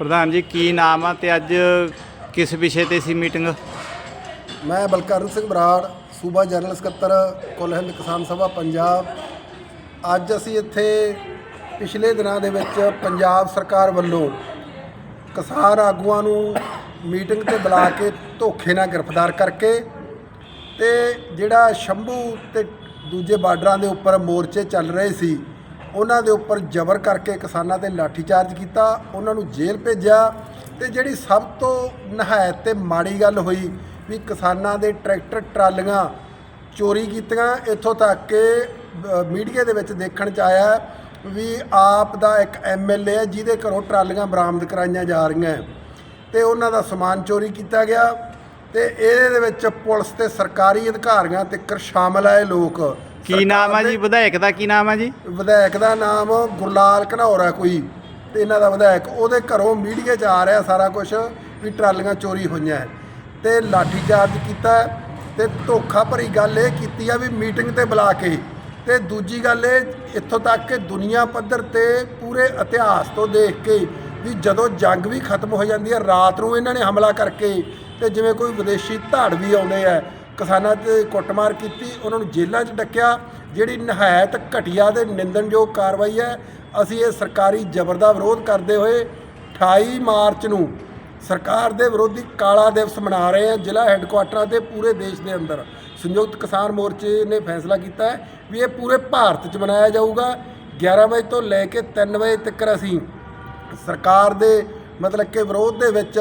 ਪ੍ਰਧਾਨ ਜੀ, ਕੀ ਨਾਮ ਆ ਤੇ ਅੱਜ ਕਿਸ ਵਿਸ਼ੇ ਤੇ ਸੀ ਮੀਟਿੰਗ? ਮੈਂ ਬਲਕਰਨ ਸਿੰਘ ਬਰਾੜ, ਸੂਬਾ ਜਨਰਲ ਸਕੱਤਰ, ਕੁੱਲ ਹਿੰਦ ਕਿਸਾਨ ਸਭਾ, ਪੰਜਾਬ। ਅੱਜ ਅਸੀਂ ਇੱਥੇ ਪਿਛਲੇ ਦਿਨਾਂ ਦੇ ਵਿੱਚ ਪੰਜਾਬ ਸਰਕਾਰ ਵੱਲੋਂ ਕਿਸਾਨ ਆਗੂਆਂ ਨੂੰ ਮੀਟਿੰਗ ਤੇ ਬੁਲਾ ਕੇ ਧੋਖੇ ਨਾਲ ਗ੍ਰਿਫਤਾਰ ਕਰਕੇ ਤੇ ਜਿਹੜਾ ਸ਼ੰਭੂ ਤੇ ਦੂਜੇ ਬਾਰਡਰਾਂ ਦੇ ਉੱਪਰ ਮੋਰਚੇ ਚੱਲ ਰਹੇ ਸੀ ਉਹਨਾਂ ਦੇ ਉੱਪਰ ਜ਼ਬਰ ਕਰਕੇ ਕਿਸਾਨਾਂ ਤੇ ਲਾਠੀਚਾਰਜ ਕੀਤਾ, ਉਹਨਾਂ ਨੂੰ ਜੇਲ੍ਹ ਭੇਜਿਆ ਤੇ ਜਿਹੜੀ ਸਭ ਤੋਂ ਨਹਾਇਤ ਤੇ ਮਾੜੀ ਗੱਲ ਹੋਈ ਵੀ ਕਿਸਾਨਾਂ ਦੇ ਟਰੈਕਟਰ ਟਰਾਲੀਆਂ ਚੋਰੀ ਕੀਤੀਆਂ ਇੱਥੋਂ ਤੱਕ ਕਿ ਮੀਡੀਆ ਦੇ ਵਿੱਚ ਦੇਖਣ ਚ ਆਇਆ ਵੀ ਆਪ ਦਾ ਇੱਕ ਐਮਐਲਏ ਹੈ, ਜਿਹਦੇ ਘਰੋਂ ਟਰਾਲੀਆਂ ਬਰਾਮਦ ਕਰਾਈਆਂ ਜਾ ਰਹੀਆਂ ਹੈ। ਤੇ ਉਹਨਾਂ ਦਾ ਸਮਾਨ ਚੋਰੀ ਕੀਤਾ ਗਿਆ ਤੇ ਇਹਦੇ ਵਿੱਚ ਪੁਲਿਸ ਤੇ ਸਰਕਾਰੀ ਅਧਿਕਾਰੀਆਂ ਤੇ ਸ਼ਾਮਲ ਆਏ ਲੋਕ ਕੀ ਨਾਮ ਆ ਜੀ? ਵਿਧਾਇਕ ਦਾ ਕੀ ਨਾਮ ਆ ਜੀ? ਵਿਧਾਇਕ ਦਾ ਨਾਮ ਗੁਰਲਾਲ ਘਨੌਰ ਹੈ ਕੋਈ। ਤੇ ਇਹਨਾਂ ਦਾ ਵਿਧਾਇਕ ਉਹਦੇ ਘਰੋਂ ਮੀਡੀਆ 'ਚ ਆ ਰਿਹਾ ਸਾਰਾ ਕੁਝ ਵੀ ਟਰਾਲੀਆਂ ਚੋਰੀ ਹੋਈਆਂ ਤੇ ਲਾਠੀ ਚਾਰਜ ਕੀਤਾ ਤੇ ਧੋਖਾ ਭਰੀ ਗੱਲ ਇਹ ਕੀਤੀ ਆ ਵੀ ਮੀਟਿੰਗ ਤੇ ਬੁਲਾ ਕੇ। ਤੇ ਦੂਜੀ ਗੱਲ ਇਹ ਇੱਥੋਂ ਤੱਕ ਕਿ ਦੁਨੀਆ ਪੱਧਰ ਤੇ ਪੂਰੇ ਇਤਿਹਾਸ ਤੋਂ ਦੇਖ ਕੇ ਵੀ ਜਦੋਂ ਜੰਗ ਵੀ ਖਤਮ ਹੋ ਜਾਂਦੀ ਹੈ ਰਾਤ ਨੂੰ ਇਹਨਾਂ ਨੇ ਹਮਲਾ ਕਰਕੇ ਤੇ ਜਿਵੇਂ ਕੋਈ ਵਿਦੇਸ਼ੀ ਧਾੜ ਵੀ ਆਉਂਦੇ ਆ ਕਿਸਾਨਾਂ ਤੇ ਕੁੱਟਮਾਰ ਕੀਤੀ, ਉਹਨਾਂ ਨੂੰ ਜੇਲ੍ਹਾਂ 'ਚ ਡੱਕਿਆ। ਜਿਹੜੀ ਨਹਾਇਤ ਘਟੀਆ ਤੇ ਨਿੰਦਣਯੋਗ ਕਾਰਵਾਈ ਹੈ, ਅਸੀਂ ਇਹ ਸਰਕਾਰੀ ਜ਼ਬਰ ਦਾ ਵਿਰੋਧ ਕਰਦੇ ਹੋਏ 28 ਮਾਰਚ ਨੂੰ ਸਰਕਾਰ ਦੇ ਵਿਰੋਧੀ ਕਾਲਾ ਦਿਵਸ ਮਨਾ ਰਹੇ ਹਾਂ, ਜ਼ਿਲ੍ਹਾ ਹੈੱਡਕੁਆਟਰਾਂ ਤੇ ਪੂਰੇ ਦੇਸ਼ ਦੇ ਅੰਦਰ। ਸੰਯੁਕਤ ਕਿਸਾਨ ਮੋਰਚੇ ਨੇ ਫੈਸਲਾ ਕੀਤਾ ਹੈ ਵੀ ਇਹ ਪੂਰੇ ਭਾਰਤ 'ਚ ਮਨਾਇਆ ਜਾਊਗਾ। 11 ਵਜੇ ਤੋਂ ਲੈ ਕੇ 3 ਵਜੇ ਤੱਕ ਅਸੀਂ ਸਰਕਾਰ ਦੇ ਮਤਲਬ ਕਿ ਵਿਰੋਧ ਦੇ ਵਿੱਚ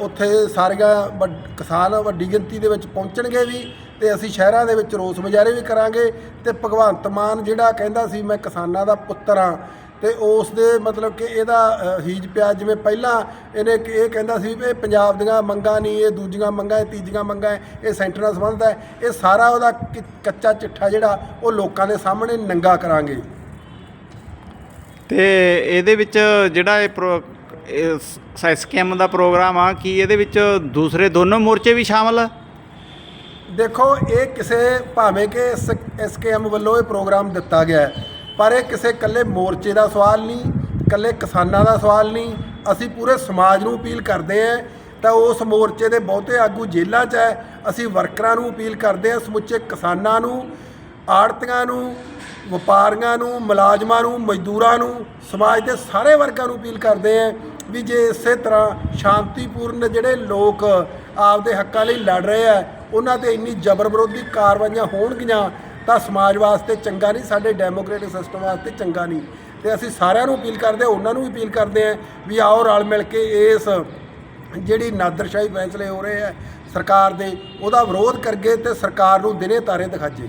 ਉੱਥੇ ਸਾਰੀਆਂ ਵੱਡ- ਕਿਸਾਨ ਵੱਡੀ ਗਿਣਤੀ ਦੇ ਵਿੱਚ ਪਹੁੰਚਣਗੇ ਵੀ ਤੇ ਅਸੀਂ ਸ਼ਹਿਰਾਂ ਦੇ ਵਿੱਚ ਰੋਸ ਮੁਜ਼ਾਹਰੇ ਵੀ ਕਰਾਂਗੇ ਤੇ ਭਗਵੰਤ ਮਾਨ ਜਿਹੜਾ ਕਹਿੰਦਾ ਸੀ ਮੈਂ ਕਿਸਾਨਾਂ ਦਾ ਪੁੱਤਰ ਹਾਂ। ਤੇ ਉਸ ਦੇ ਮਤਲਬ ਕਿ ਇਹਦਾ ਅ, ਹੀਜ ਪਿਆ ਜਿਵੇਂ ਪਹਿਲਾਂ ਇਹਨੇ ਕਿ ਇਹ ਕਹਿੰਦਾ ਸੀ ਵੀ ਇਹ ਪੰਜਾਬ ਦੀਆਂ ਮੰਗਾਂ ਨਹੀਂ ਇਹ ਦੂਜੀਆਂ ਮੰਗਾਂ ਇਹ ਤੀਜੀਆਂ ਮੰਗਾਂ ਹੈ, ਇਹ ਸੈਂਟਰ ਨਾਲ ਸੰਬੰਧਿਤ ਹੈ। ਇਹ ਸਾਰਾ ਉਹਦਾ ਕਿ- ਕੱਚਾ ਚਿੱਠਾ ਜਿਹੜਾ ਉਹ ਲੋਕਾਂ ਦੇ ਸਾਹਮਣੇ ਨੰਗਾ ਕਰਾਂਗੇ। ਤੇ ਇਹਦੇ ਵਿੱਚ ਜਿਹੜਾ ਇਹ ਪ੍ਰੋ ਸਕੈਮ ਦਾ ਪ੍ਰੋਗਰਾਮ ਆ, ਕੀ ਇਹਦੇ ਵਿੱਚ ਦੂਸਰੇ ਦੋਨੋਂ ਮੋਰਚੇ ਵੀ ਸ਼ਾਮਲ ਆ? ਦੇਖੋ, ਇਹ ਕਿਸੇ ਭਾਵੇਂ ਕਿ ਐਸਕੇਐਮ ਵੱਲੋਂ ਇਹ ਪ੍ਰੋਗਰਾਮ ਦਿੱਤਾ ਗਿਆ ਹੈ, ਪਰ ਇਹ ਕਿਸੇ ਇਕੱਲੇ ਮੋਰਚੇ ਦਾ ਸਵਾਲ ਨਹੀਂ, ਇਕੱਲੇ ਕਿਸਾਨਾਂ ਦਾ ਸਵਾਲ ਨਹੀਂ, ਅਸੀਂ ਪੂਰੇ ਸਮਾਜ ਨੂੰ ਅਪੀਲ ਕਰਦੇ ਹਾਂ, ਤਾਂ ਉਸ ਮੋਰਚੇ ਦੇ ਬਹੁਤੇ ਆਗੂ ਜੇਲ੍ਹਾਂ 'ਚ ਹੈ, ਅਸੀਂ ਵਰਕਰਾਂ ਨੂੰ ਅਪੀਲ ਕਰਦੇ ਹਾਂ, ਸਮੁੱਚੇ ਕਿਸਾਨਾਂ ਨੂੰ, ਆੜਤੀਆਂ ਨੂੰ, ਵਪਾਰੀਆਂ ਨੂੰ, ਮੁਲਾਜ਼ਮਾਂ ਨੂੰ, ਮਜ਼ਦੂਰਾਂ ਨੂੰ, ਸਮਾਜ ਦੇ ਸਾਰੇ ਵਰਗਾਂ ਨੂੰ ਅਪੀਲ ਕਰਦੇ ਹਾਂ ਵੀ ਜੇ ਇਸੇ ਤਰ੍ਹਾਂ ਸ਼ਾਂਤੀਪੂਰਨ ਜਿਹੜੇ ਲੋਕ ਆਪਦੇ ਹੱਕਾਂ ਲਈ ਲੜ ਰਹੇ ਆ, ਉਹਨਾਂ ਤੇ ਇੰਨੀ ਜ਼ਬਰ ਵਿਰੋਧੀ ਕਾਰਵਾਈਆਂ ਹੋਣਗੀਆਂ, ਤਾਂ ਸਮਾਜ ਵਾਸਤੇ ਚੰਗਾ ਨਹੀਂ, ਸਾਡੇ ਡੈਮੋਕ੍ਰੈਟਿਕ ਸਿਸਟਮ ਵਾਸਤੇ ਚੰਗਾ ਨਹੀਂ। ਤੇ ਅਸੀਂ ਸਾਰਿਆਂ ਨੂੰ ਅਪੀਲ ਕਰਦੇ ਹਾਂ, ਉਹਨਾਂ ਨੂੰ ਵੀ ਅਪੀਲ ਕਰਦੇ ਹਾਂ ਵੀ ਆਓ ਰਲ ਮਿਲ ਕੇ ਇਸ ਜਿਹੜੀ ਨਾਦਰਸ਼ਾਹੀ ਫੈਸਲੇ ਹੋ ਰਹੇ ਆ, ਸਰਕਾਰ ਦੇ, ਉਹਦਾ ਵਿਰੋਧ ਕਰਗੇ ਤੇ ਸਰਕਾਰ ਨੂੰ ਦਿਨੇ ਤਾਰੇ ਦਿਖਾਜੇ।